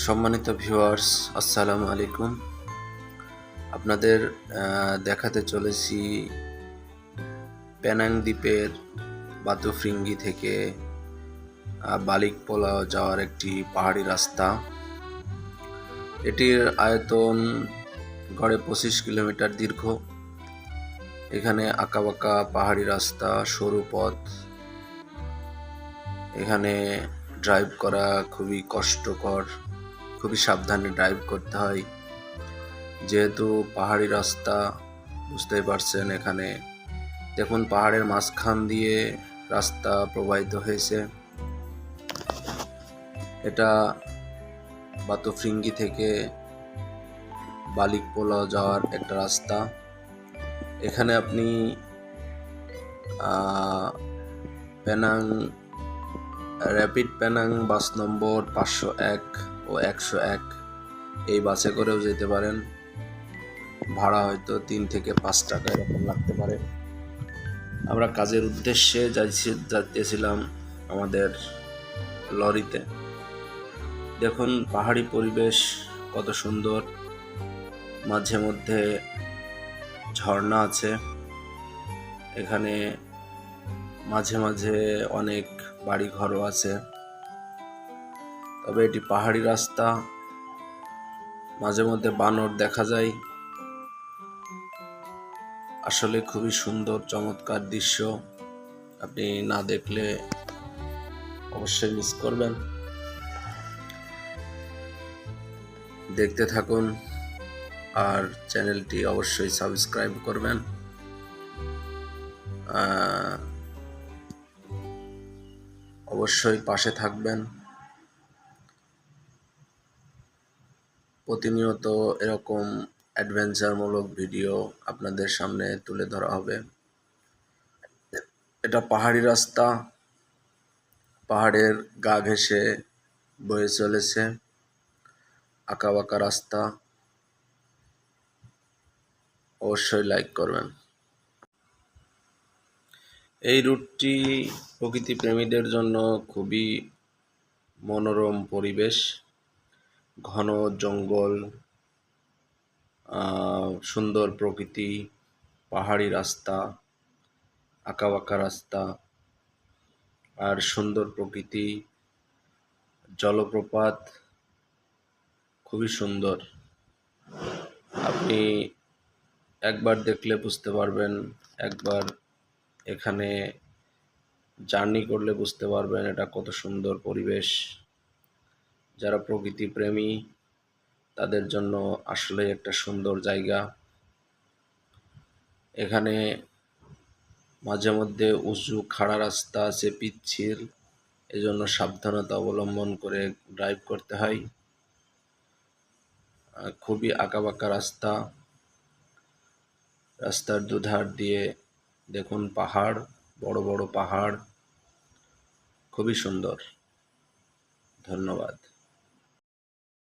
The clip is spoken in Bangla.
সম্মানিত ভিউয়ার্স আসসালামু আলাইকুম। আপনাদের দেখাতে চলেছি পেনাং দ্বীপের বাতুফ্রিঙ্গি থেকে বালিকপোলা যাওয়ার একটি পাহাড়ি রাস্তা। এটির আয়তন গড়ে পঁচিশ কিলোমিটার দীর্ঘ। এখানে আঁকাবাঁকা পাহাড়ি রাস্তা, সরু পথ। এখানে ড্রাইভ করা খুবই কষ্টকর খুবই সাবধানে ড্রাইভ করতে হয়। যেহেতু পাহাড়ি রাস্তা, বুঝতেই পারছেন এখানে। দেখুন, পাহাড়ের মাঝখান দিয়ে রাস্তা প্রবাহিত হয়েছে। এটা বাতুফ্রিঙ্গি থেকে বালিকপোলা যাওয়ার একটা রাস্তা। এখানে আপনি Penang Rapid Penang bus number পাঁচশো এক ও একশো এক। এই বাসে করেও যেতে পারেন। ভাড়া হয়তো তিন থেকে পাঁচ টাকা এরকম লাগতে পারে। আমরা কাজের উদ্দেশ্যে যাইতেছিলাম আমাদের লরিতে। দেখুন পাহাড়ি পরিবেশ কত সুন্দর। মাঝে মধ্যে ঝর্ণা আছে। এখানে মাঝে মাঝে অনেক বাড়ি ঘরও আছে। তবে এটি পাহাড়ি রাস্তা। মাঝে মধ্যে বানর দেখা যায়। আসলে খুবই সুন্দর, চমৎকার দৃশ্য। আপনি না দেখলে অবশ্যই মিস করবেন। দেখতে থাকুন আর চ্যানেলটি অবশ্যই সাবস্ক্রাইব করবেন। অবশ্যই পাশে থাকবেন। প্রতিনিয়ত এরকম অ্যাডভেঞ্চারমূলক ভিডিও আপনাদের সামনে তুলে ধরা হবে। এটা পাহাড়ি রাস্তা। পাহাড়ের গা ঘেঁষে বয়ে চলেছে। আঁকাবাঁকা রাস্তা। অবশ্যই লাইক করবেন। এই রুটটি প্রকৃতি প্রেমীদের জন্য খুবই মনোরম পরিবেশ। ঘন জঙ্গল সুন্দর প্রকৃতি, পাহাড়ি রাস্তা, আঁকাবাঁকা রাস্তা, আর সুন্দর প্রকৃতি, জলপ্রপাত খুবই সুন্দর। আপনি একবার দেখলে বুঝতে পারবেন, একবার এখানে জার্নি করলে বুঝতে পারবেন এটা কত সুন্দর পরিবেশ। যারা প্রকৃতি প্রেমী, তাদের জন্য আসলে একটা সুন্দর জায়গা। এখানে মাঝে মধ্যে উঁচু, খাড়া রাস্তা আছে পিচ্ছিল, এজন্য সাবধানতা অবলম্বন করে ড্রাইভ করতে হয়। খুবই আঁকাবাঁকা রাস্তা। রাস্তার দুধার দিয়ে দেখুন পাহাড়, বড় বড় পাহাড়। খুবই সুন্দর। ধন্যবাদ।